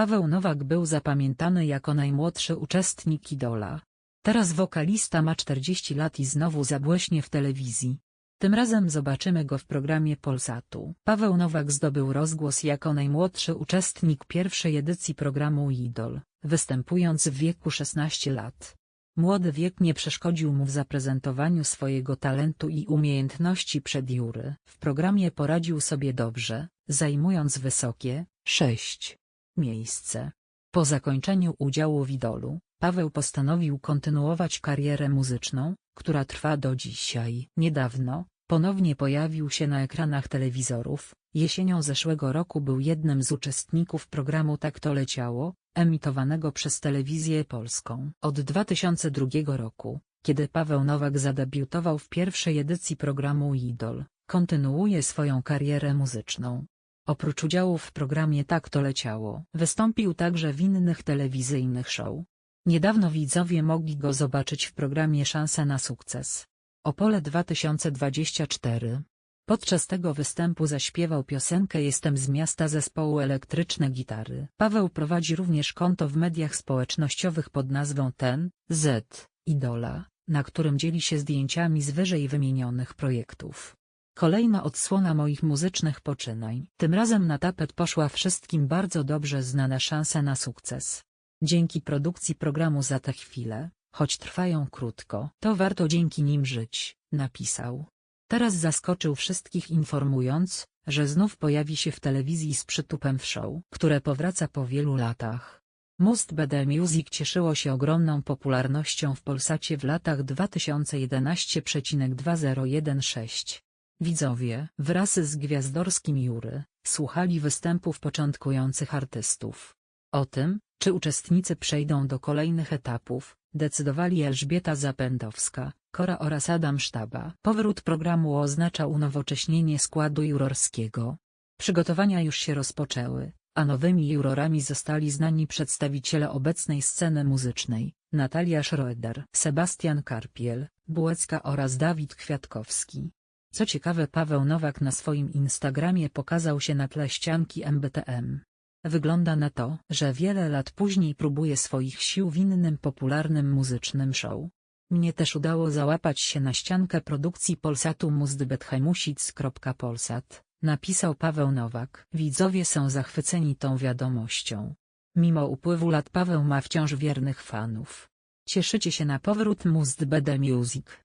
Paweł Nowak był zapamiętany jako najmłodszy uczestnik Idola. Teraz wokalista ma 40 lat i znowu zabłyśnie w telewizji. Tym razem zobaczymy go w programie Polsatu. Paweł Nowak zdobył rozgłos jako najmłodszy uczestnik pierwszej edycji programu Idol, występując w wieku 16 lat. Młody wiek nie przeszkodził mu w zaprezentowaniu swojego talentu i umiejętności przed jury. W programie poradził sobie dobrze, zajmując wysokie, 6 miejsce. Po zakończeniu udziału w Idolu, Paweł postanowił kontynuować karierę muzyczną, która trwa do dzisiaj. Niedawno, ponownie pojawił się na ekranach telewizorów, jesienią zeszłego roku był jednym z uczestników programu Tak to leciało, emitowanego przez telewizję polską. Od 2002 roku, kiedy Paweł Nowak zadebiutował w pierwszej edycji programu Idol, kontynuuje swoją karierę muzyczną. Oprócz udziału w programie Tak to leciało, wystąpił także w innych telewizyjnych show. Niedawno widzowie mogli go zobaczyć w programie Szansa na sukces. Opole 2024. Podczas tego występu zaśpiewał piosenkę Jestem z miasta zespołu Elektryczne Gitary. Paweł prowadzi również konto w mediach społecznościowych pod nazwą Ten, Z, Idola, na którym dzieli się zdjęciami z wyżej wymienionych projektów. Kolejna odsłona moich muzycznych poczynań. Tym razem na tapet poszła wszystkim bardzo dobrze znana szansa na sukces. Dzięki produkcji programu za tę chwilę, choć trwają krótko, to warto dzięki nim żyć, napisał. Teraz zaskoczył wszystkich informując, że znów pojawi się w telewizji z przytupem w show, które powraca po wielu latach. Must BD Music cieszyło się ogromną popularnością w Polsacie w latach 2011-2016. Widzowie, wraz z gwiazdorskim Jury, słuchali występów początkujących artystów. O tym, czy uczestnicy przejdą do kolejnych etapów, decydowali Elżbieta Zapędowska, Kora oraz Adam Sztaba. Powrót programu oznacza unowocześnienie składu jurorskiego. Przygotowania już się rozpoczęły, a nowymi jurorami zostali znani przedstawiciele obecnej sceny muzycznej, Natalia Schroeder, Sebastian Karpiel, Bułecka oraz Dawid Kwiatkowski. Co ciekawe Paweł Nowak na swoim Instagramie pokazał się na tle ścianki MBTM. Wygląda na to, że wiele lat później próbuje swoich sił w innym popularnym muzycznym show. Mnie też udało załapać się na ściankę produkcji Polsatu muzdbetchemusic.polsat, napisał Paweł Nowak. Widzowie są zachwyceni tą wiadomością. Mimo upływu lat Paweł ma wciąż wiernych fanów. Cieszycie się na powrót Must BD Music.